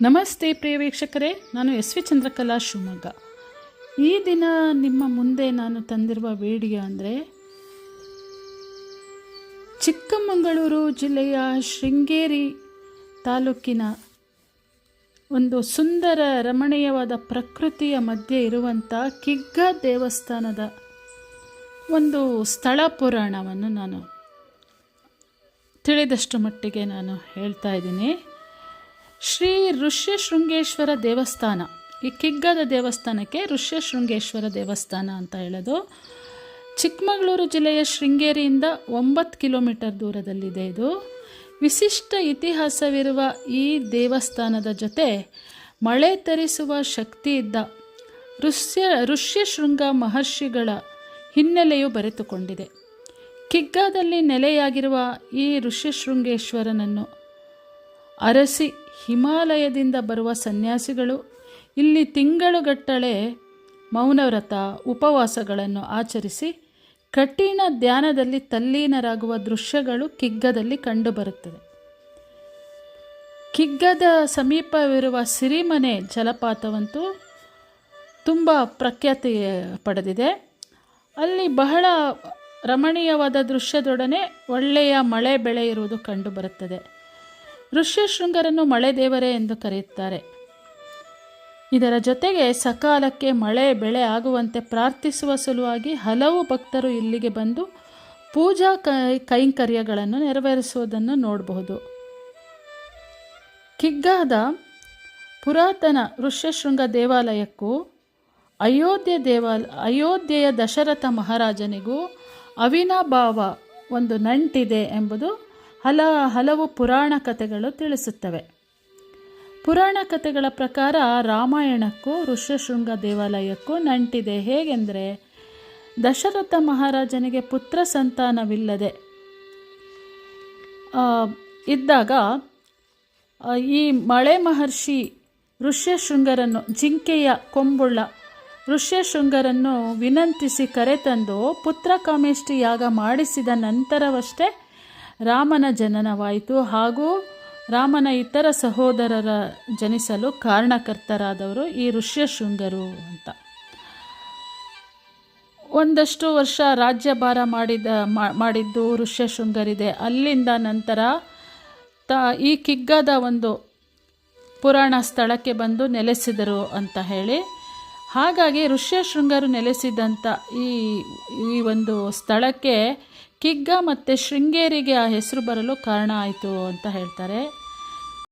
ನಮಸ್ತೆ ಪ್ರಿಯ ವೀಕ್ಷಕರೇ ನಾನು ಎಸ್ ವಿ ಚಂದ್ರಕಲಾ ಶಿವಮೊಗ್ಗ. ಈ ದಿನ ನಿಮ್ಮ ಮುಂದೆ ನಾನು ತಂದಿರುವ ವಿಡಿಯೋ ಅಂದರೆ, ಚಿಕ್ಕಮಗಳೂರು ಜಿಲ್ಲೆಯ ಶೃಂಗೇರಿ ತಾಲೂಕಿನ ಒಂದು ಸುಂದರ ರಮಣೀಯವಾದ ಪ್ರಕೃತಿಯ ಮಧ್ಯೆ ಇರುವಂಥ ಕಿಗ್ಗ ದೇವಸ್ಥಾನದ ಒಂದು ಸ್ಥಳ ಪುರಾಣವನ್ನು ನಾನು ತಿಳಿದಷ್ಟು ಮಟ್ಟಿಗೆ ನಾನು ಹೇಳ್ತಾ ಇದ್ದೀನಿ. ಶ್ರೀ ಋಷ್ಯಶೃಂಗೇಶ್ವರ ದೇವಸ್ಥಾನ. ಈ ಕಿಗ್ಗದ ದೇವಸ್ಥಾನಕ್ಕೆ ಋಷ್ಯಶೃಂಗೇಶ್ವರ ದೇವಸ್ಥಾನ ಅಂತ ಹೇಳೋದು. ಚಿಕ್ಕಮಗಳೂರು ಜಿಲ್ಲೆಯ ಶೃಂಗೇರಿಯಿಂದ ಒಂಬತ್ತು ಕಿಲೋಮೀಟರ್ ದೂರದಲ್ಲಿದೆ ಇದು. ವಿಶಿಷ್ಟ ಇತಿಹಾಸವಿರುವ ಈ ದೇವಸ್ಥಾನದ ಜೊತೆ ಮಳೆ ತರಿಸುವ ಶಕ್ತಿ ಇದ್ದ ಋಷ್ಯ ಋಷ್ಯಶೃಂಗ ಮಹರ್ಷಿಗಳ ಹಿನ್ನೆಲೆಯು ಬರೆತುಕೊಂಡಿದೆ ಕಿಗ್ಗಾದಲ್ಲಿ ನೆಲೆಯಾಗಿರುವ ಈ ಋಷ್ಯಶೃಂಗೇಶ್ವರನನ್ನು ಅರಸಿ ಹಿಮಾಲಯದಿಂದ ಬರುವ ಸನ್ಯಾಸಿಗಳು ಇಲ್ಲಿ ತಿಂಗಳುಗಟ್ಟಲೆ ಮೌನವ್ರತ, ಉಪವಾಸಗಳನ್ನು ಆಚರಿಸಿ ಕಠಿಣ ಧ್ಯಾನದಲ್ಲಿ ತಲ್ಲೀನರಾಗುವ ದೃಶ್ಯಗಳು ಕಿಗ್ಗದಲ್ಲಿ ಕಂಡುಬರುತ್ತದೆ. ಕಿಗ್ಗದ ಸಮೀಪವಿರುವ ಸಿರಿಮನೆ ಜಲಪಾತವಂತೂ ತುಂಬ ಪ್ರಖ್ಯಾತಿ ಪಡೆದಿದೆ. ಅಲ್ಲಿ ಬಹಳ ರಮಣೀಯವಾದ ದೃಶ್ಯದೊಡನೆ ಒಳ್ಳೆಯ ಮಳೆ ಬೆಳೆ ಇರುವುದು ಕಂಡುಬರುತ್ತದೆ. ಋಷ್ಯಶೃಂಗರನ್ನು ಮಳೆ ದೇವರೇ ಎಂದು ಕರೆಯುತ್ತಾರೆ. ಇದರ ಜೊತೆಗೆ ಸಕಾಲಕ್ಕೆ ಮಳೆ, ಬೆಳೆ ಆಗುವಂತೆ ಪ್ರಾರ್ಥಿಸುವ ಸಲುವಾಗಿ ಹಲವು ಭಕ್ತರು ಇಲ್ಲಿಗೆ ಬಂದು ಪೂಜಾ ಕೈಂಕರ್ಯಗಳನ್ನು ನೆರವೇರಿಸುವುದನ್ನು ನೋಡಬಹುದು. ಕಿಗ್ಗಾದ ಪುರಾತನ ಋಷ್ಯಶೃಂಗ ದೇವಾಲಯಕ್ಕೂ, ಅಯೋಧ್ಯೆ ದೇವಾಲ, ಅಯೋಧ್ಯೆಯ ದಶರಥ ಮಹಾರಾಜನಿಗೂ ಅವಿನಾಭಾವ ಒಂದು ನಂಟಿದೆ ಎಂಬುದು ಹಲ, ಹಲವು ಪುರಾಣ ಕಥೆಗಳು ತಿಳಿಸುತ್ತವೆ. ಪುರಾಣ ಕಥೆಗಳ ಪ್ರಕಾರ ರಾಮಾಯಣಕ್ಕೂ, ಋಷ್ಯಶೃಂಗ ದೇವಾಲಯಕ್ಕೂ ನಂಟಿದೆ ಹೇಗೆಂದರೆ, ದಶರಥ ಮಹಾರಾಜನಿಗೆ ಪುತ್ರ ಸಂತಾನವಿಲ್ಲದೆ ಇದ್ದಾಗ ಈ ಮಳೆ ಮಹರ್ಷಿ ಋಷ್ಯಶೃಂಗರನ್ನು, ಜಿಂಕೆಯ ಕೊಂಬುಳ್ಳ ಋಷ್ಯಶೃಂಗರನ್ನು ವಿನಂತಿಸಿ ಕರೆತಂದು ಪುತ್ರ ಕಾಮೇಷ್ಟಿ ಯಾಗ ಮಾಡಿಸಿದ ನಂತರವಷ್ಟೇ ರಾಮನ ಜನನವಾಯಿತು ಹಾಗೂ ರಾಮನ ಇತರ ಸಹೋದರರ ಜನಿಸಲು ಕಾರಣಕರ್ತರಾದವರು ಈ ಋಷ್ಯಶೃಂಗರು ಅಂತ. ಒಂದಷ್ಟು ವರ್ಷ ರಾಜ್ಯಭಾರ ಮಾಡಿದ ಮಾಡಿದ್ದು ಋಷ್ಯಶೃಂಗರಿದೆ ಅಲ್ಲಿಂದ ನಂತರ ತ, ಈ ಕಿಗ್ಗದ ಒಂದು ಪುರಾಣ ಸ್ಥಳಕ್ಕೆ ಬಂದು ನೆಲೆಸಿದರು ಅಂತ ಹೇಳಿ. ಹಾಗಾಗಿ ಋಷ್ಯಶೃಂಗರು ನೆಲೆಸಿದಂಥ ಈ ಈ ಒಂದು ಸ್ಥಳಕ್ಕೆ ಕಿಗ್ಗ ಮತ್ತು ಶೃಂಗೇರಿಗೆ ಆ ಹೆಸರು ಬರಲು ಕಾರಣ ಆಯಿತು ಅಂತ ಹೇಳ್ತಾರೆ.